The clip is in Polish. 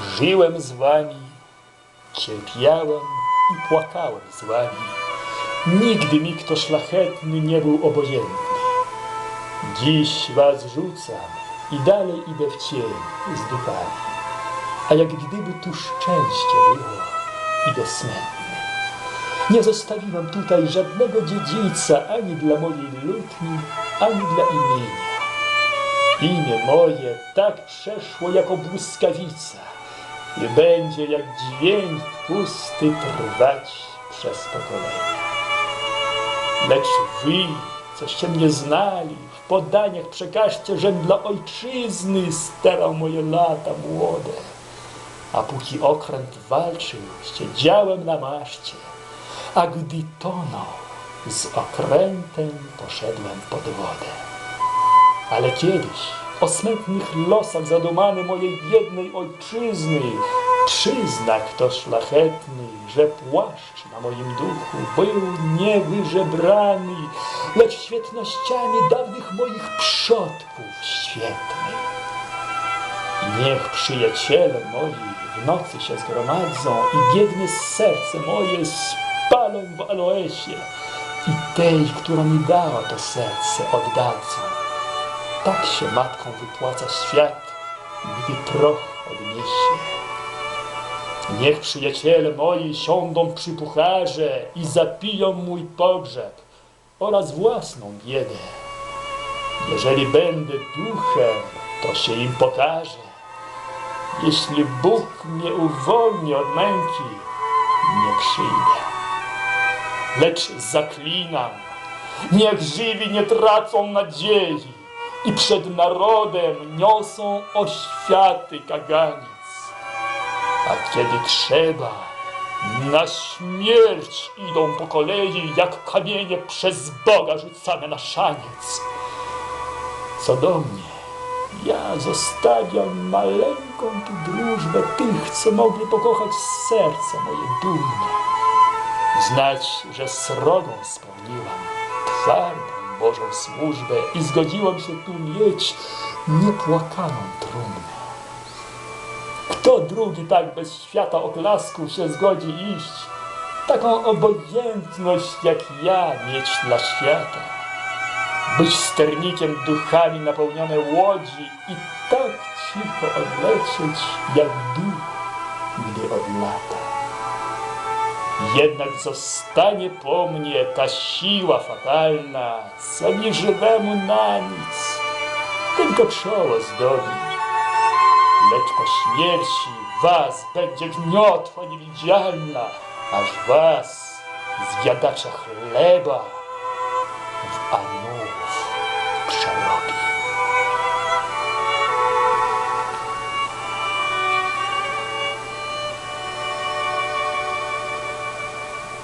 Żyłem z wami, cierpiałem i płakałem z wami. Nigdy mi kto szlachetny nie był obojętny. Dziś was rzucam i dalej idę w cień z duchami. A jak gdyby tu szczęście było, idę smętny. Nie zostawiłem tutaj żadnego dziedzica ani dla mojej lutni, ani dla imienia. Imię moje tak przeszło jako błyskawica i będzie jak dźwięk pusty trwać przez pokolenia. Lecz wy, coście mnie znali, w podaniach przekażcie, żem dla ojczyzny starał moje lata młode. A póki okręt walczył, siedziałem na maszcie, a gdy tonął, z okrętem poszedłem pod wodę. Ale kiedyś, o smętnych losach zadumany mojej biednej ojczyzny, przyzna kto szlachetny, że płaszcz na moim duchu był niewyżebrany, lecz świetnościami dawnych moich przodków świetnych. I niech przyjaciele moi w nocy się zgromadzą i biedne serce moje spalą w aloesie i tej, która mi dała to serce oddadzą. Tak się matką wypłaca świat, gdy proch odniesie. Niech przyjaciele moi siądą przy pucharze i zapiją mój pogrzeb oraz własną biedę. Jeżeli będę duchem, to się im pokaże. Jeśli Bóg mnie uwolni od męki, nie przyjdę. Lecz zaklinam, niech żywi nie tracą nadziei i przed narodem niosą oświaty kaganic. A kiedy trzeba, na śmierć idą po kolei, jak kamienie przez Boga rzucane na szaniec. Co do mnie, ja zostawiam maleńką tu wróżbę tych, co mogli pokochać serce moje dumne. Znać, że srogą spełniłam twardą Bożą służbę i zgodziłam się tu mieć niepłakaną trumnę. Kto drugi tak bez świata oklasku się zgodzi iść? Taką obojętność jak ja mieć dla świata. Być sternikiem duchami napełnione łodzi i tak cicho odlecieć jak duch, gdy odlata. Jednak zostanie po mnie ta siła fatalna, co mi żywemu na nic, tylko czoło zdobi. Lecz po śmierci was będzie gniotwa niewidzialna, aż was, zjadacza chleba, w aniołów przerobi.